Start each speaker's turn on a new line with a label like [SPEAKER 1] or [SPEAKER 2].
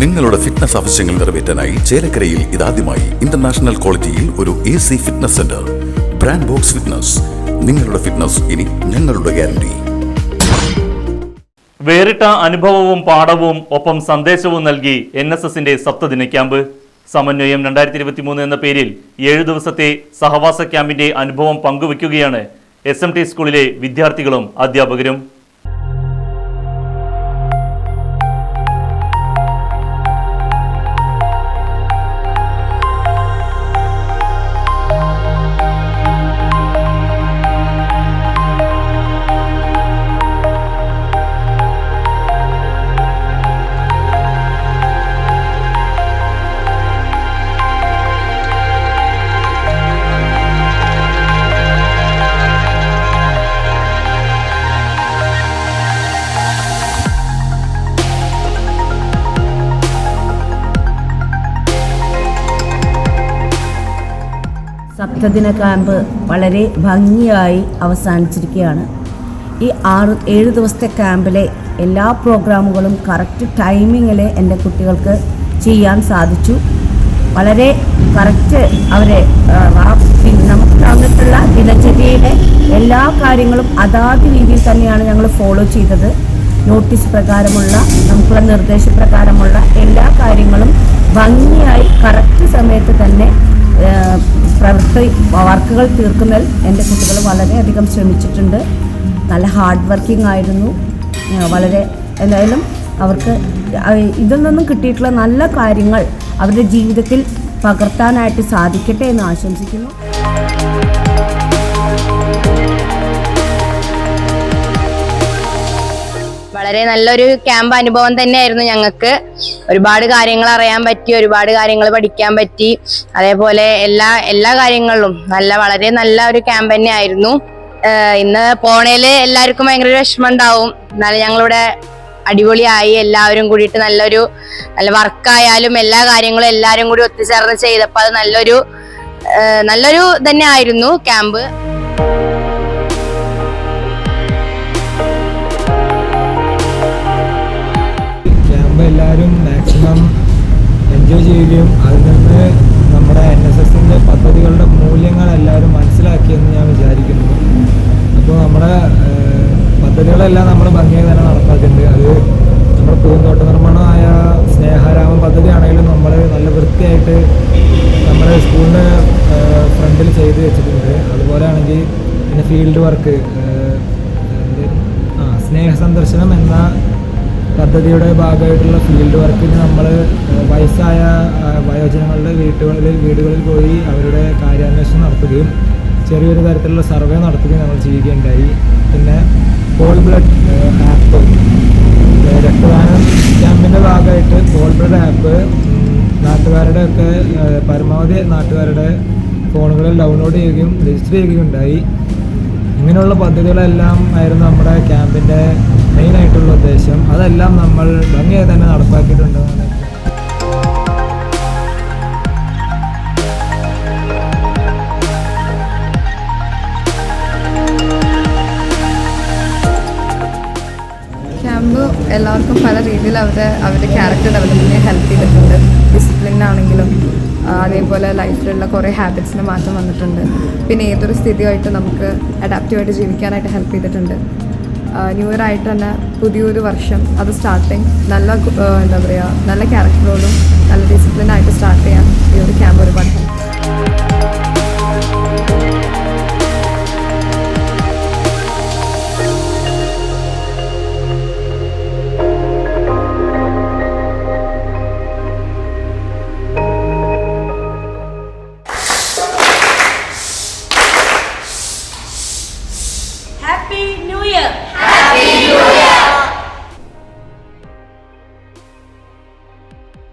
[SPEAKER 1] നിങ്ങളുടെ ഫിറ്റ്നസ് ആവശ്യങ്ങൾ നിറവേറ്റാനായി ചേലക്കരയിൽ ഇതാദ്യമായി ഇന്റർനാഷണൽ ക്വാളിറ്റിയിൽ ഒരു A C fitness centre brand box fitness നിങ്ങളുടെ ഫിറ്റ്നസ് ഇനി ഞങ്ങളുടെ ഗ്യാരണ്ടി
[SPEAKER 2] വേറിട്ട അനുഭവവും പാഠവും ഒപ്പം സന്ദേശവും നൽകി എൻ എസ് എസിന്റെ സപ്തദിന ക്യാമ്പ്. സമന്വയം രണ്ടായിരത്തി ഇരുപത്തി മൂന്ന് എന്ന പേരിൽ ഏഴു ദിവസത്തെ സഹവാസ ക്യാമ്പിന്റെ അനുഭവം പങ്കുവയ്ക്കുകയാണ് എസ് എം ടി സ്കൂളിലെ വിദ്യാർത്ഥികളും അധ്യാപകരും.
[SPEAKER 3] സപ്തദിന ക്യാമ്പ് വളരെ ഭംഗിയായി അവസാനിച്ചിരിക്കുകയാണ്. ഈ ആറ് ഏഴ് ദിവസത്തെ ക്യാമ്പിലെ എല്ലാ പ്രോഗ്രാമുകളും കറക്റ്റ് ടൈമിങ്ങിൽ എന്റെ കുട്ടികൾക്ക് ചെയ്യാൻ സാധിച്ചു. വളരെ കറക്റ്റ് അവരെ നമുക്ക് തന്നിട്ടുള്ള ദിനചര്യയിലെ എല്ലാ കാര്യങ്ങളും അതാത് രീതിയിൽ തന്നെയാണ് ഞങ്ങൾ ഫോളോ ചെയ്തത്. നോട്ടീസ് പ്രകാരമുള്ള നമുക്കുള്ള നിർദ്ദേശപ്രകാരമുള്ള എല്ലാ കാര്യങ്ങളും ഭംഗിയായി കറക്റ്റ് സമയത്ത് പ്രവൃത്തി വർക്കുകൾ തീർക്കുന്നതിൽ എന്റെ കുട്ടികൾ വളരെയധികം ശ്രമിച്ചിട്ടുണ്ട്. നല്ല ഹാർഡ് വർക്കിംഗ് ആയിരുന്നു. വളരെ എന്തായാലും അവർക്ക് ഇതിൽ നിന്നും കിട്ടിയിട്ടുള്ള നല്ല കാര്യങ്ങൾ അവരുടെ ജീവിതത്തിൽ പകർത്താനായിട്ട് സാധിക്കട്ടെ എന്ന് ആശംസിക്കുന്നു.
[SPEAKER 4] വളരെ നല്ലൊരു ക്യാമ്പ് അനുഭവം തന്നെയായിരുന്നു ഞങ്ങൾക്ക്. ഒരുപാട് കാര്യങ്ങൾ അറിയാൻ പറ്റി ഒരുപാട് കാര്യങ്ങൾ പഠിക്കാൻ പറ്റി. അതേപോലെ എല്ലാ എല്ലാ കാര്യങ്ങളിലും നല്ല വളരെ നല്ല ഒരു ക്യാമ്പ് തന്നെ ആയിരുന്നു ഇന്ന് പോണേൽ എല്ലാവർക്കും ഭയങ്കര വിഷമം ഉണ്ടാവും എന്നാലും ഞങ്ങളിവിടെ അടിപൊളിയായി. എല്ലാവരും കൂടിയിട്ട് നല്ലൊരു നല്ല വർക്കായാലും എല്ലാ കാര്യങ്ങളും എല്ലാവരും കൂടി ഒത്തുചേർന്ന് ചെയ്തപ്പോൾ അത് നല്ലൊരു നല്ലൊരു തന്നെ ആയിരുന്നു ക്യാമ്പ്
[SPEAKER 5] അതിൽ നിന്ന് നമ്മുടെ എൻ എസ് എസിന്റെ പദ്ധതികളുടെ മൂല്യങ്ങൾ എല്ലാവരും മനസ്സിലാക്കിയെന്ന് ഞാൻ വിചാരിക്കുന്നു. അപ്പോൾ നമ്മുടെ പദ്ധതികളെല്ലാം നമ്മൾ ഭംഗിയായി തന്നെ നടപ്പാക്കുന്നുണ്ട്. അത് നമ്മുടെ പൂന്തോട്ട നിർമ്മാണമായ സ്നേഹാരാമം പദ്ധതിയാണെങ്കിലും നമ്മൾ നല്ല വൃത്തിയായിട്ട് നമ്മുടെ സ്കൂളിന്റെ ഫ്രണ്ടിൽ ചെയ്ത് വെച്ചിട്ടുണ്ട്. അതുപോലെ ആണെങ്കിൽ പിന്നെ ഫീൽഡ് വർക്ക് ആ സ്നേഹ സന്ദർശനം എന്ന പദ്ധതിയുടെ ഭാഗമായിട്ടുള്ള ഫീൽഡ് വർക്കിന് നമ്മൾ വയസ്സായ വയോജനങ്ങളുടെ വീട്ടുകളിൽ വീടുകളിൽ പോയി അവരുടെ കാര്യാന്വേഷണം നടത്തുകയും ചെറിയൊരു തരത്തിലുള്ള സർവേ നടത്തുകയും നമ്മൾ ചെയ്യുകയുണ്ടായി. പിന്നെ ഹോൾ ബ്ലഡ് ആപ്പ് രക്തദാനം ക്യാമ്പിന്റെ ഭാഗമായിട്ട് ഹോൾ ബ്ലഡ് ആപ്പ് നാട്ടുകാരുടെ ഒക്കെ പരമാവധി നാട്ടുകാരുടെ ഫോണുകളിൽ ഡൗൺലോഡ് ചെയ്യുകയും രജിസ്റ്റർ ചെയ്യുകയും ഉണ്ടായി ഇങ്ങനെയുള്ള പദ്ധതികളെല്ലാം ആയിരുന്നു നമ്മുടെ ക്യാമ്പിന്റെ മെയിനായിട്ടുള്ള ഉദ്ദേശം. അതെല്ലാം നമ്മൾ ഭംഗിയായി തന്നെ നടപ്പാക്കിയിട്ടുണ്ടെന്നാണ്
[SPEAKER 6] ക്യാമ്പ് എല്ലാവർക്കും പല രീതിയിൽ അവരെ അവരുടെ ക്യാരക്ടർ ഡെവലപ്മെന്റിനെ ഹെൽപ്പ് ചെയ്തിട്ടുണ്ട്. ഡിസിപ്ലിൻ ആണെങ്കിലും അതേപോലെ ലൈഫിലുള്ള കുറേ ഹാബിറ്റ്സിന് മാറ്റം വന്നിട്ടുണ്ട്. പിന്നെ ഏതൊരു സ്ഥിതിയായിട്ട് നമുക്ക് അഡാപ്റ്റീവായിട്ട് ജീവിക്കാനായിട്ട് ഹെൽപ്പ് ചെയ്തിട്ടുണ്ട്. ന്യൂ ഇയർ ആയിട്ട് തന്നെ പുതിയൊരു വർഷം അത് സ്റ്റാർട്ടിങ് നല്ല എന്താ പറയുക നല്ല ക്യാരക്ടറോടും നല്ല ഡിസിപ്ലിനായിട്ട് സ്റ്റാർട്ട് ചെയ്യാൻ ഈ ഒരു ക്യാമ്പ് ഒരുപാട് help